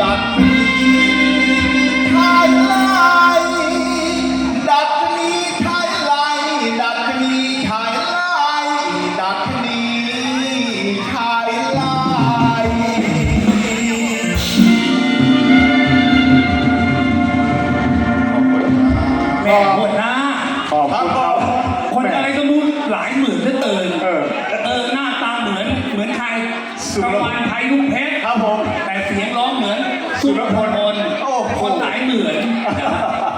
ดัดนี้ไทยไลดัดนี้ไทยไลดัดนี้ไทยไลดัดนี้ไทยไลแม่หัวหน้าขอบคุณครับ คนอะไรก็รู้หลายหมื่นเหลือ สุตะรวันไทยลูกเพชรครับผมแต่เสียงร้องเหมือนสุรพลพลโอ้โหคนหลายหมื่น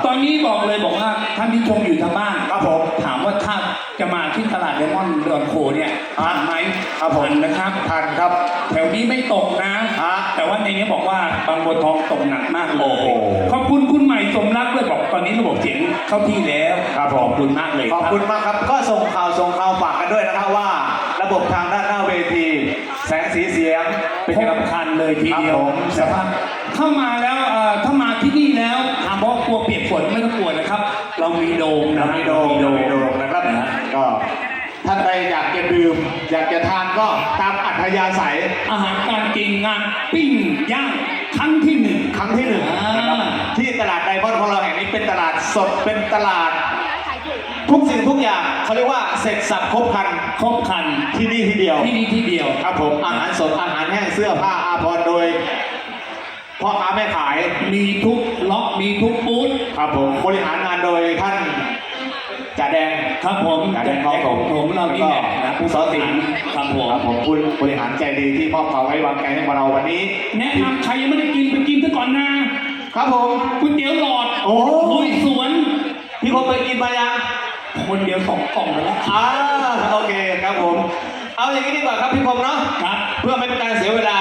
ตอนนี้บอกเลยบอกว่าท่านที่ชมอยู่ทางบ้านครับผมถามว่าถ้าจะมาที่ตลาดเดมอนดอนโคเนี่ยทันไหมครับผมทันนะครับทันครับ แถวนี้ไม่ตกนะฮะแต่ว่าในนี้บอกว่าบางบัวทองตกหนักมากเลโอ้ยโหขอบคุณคุณใหม่สมรักด้วยบอกตอนนี้ระบบเสียงเข้าที่แล้วครับผมขอบคุณมากเลยขอบคุณมากครับ ก็ส่งข่าวส่งข่าวฝากกันด้วยนะครับว่า ระบบทางด้านหน้าเวที แสงสีเสียงเป็นไงครับสำคัญเลยทีเดียวครับผมสภาพเข้ามาแล้วเอ่อถ้ามาที่นี่แล้วถามว่ากลัวเปียกฝนไม่ต้องกลัวนะครับ เรามีโดมนะเรามีโดมเรามีโดมนะครับก็ท่านใดอยากจะดื่ม อยากจะทานก็ตามอัธยาศัยอาหารการกินงานปิ้งย่างครั้งที่หนึ่งครั้งที่หนึ่งอ่านนะครับที่ตลาดไดมอนด์ของเราแห่งนี้เป็นตลาดสดเป็นตลาด ทุกสิ่งทุกอย่างเขาเรียกว่าเสร็จสับครบครันครบครันที่นี่ทีเดียว ที่นี่ที่เดียว ครับผมอาหารสดอาหารแห้งเสื้อผ้าอาภรณ์โดยพ่อค้าแม่ขายมีทุกล็อกมีทุกบูธครับผมบริหารงานโดยท่านจ่าแดงครับผมจ่าแดงคลองถมผมเรานี่แหละนะผู้สอสิงครับผมครับผมผู้บริหารใจดีที่มอบความไว้วางใจให้เราวันนี้แนะนำใครยังไม่ได้กินไปกินซะก่อนนะครับผมก๋วยเตี๋ยวหลอดโอ้ลุยสวนพี่ผมไปกินมายัง คนเดียวสองกล่องไปแล้วอ่าโอเคครับผม เอาอย่างนี้ดีกว่าครับพี่พงษ์เนาะครับ เพื่อไม่เป็นการเสียเวลา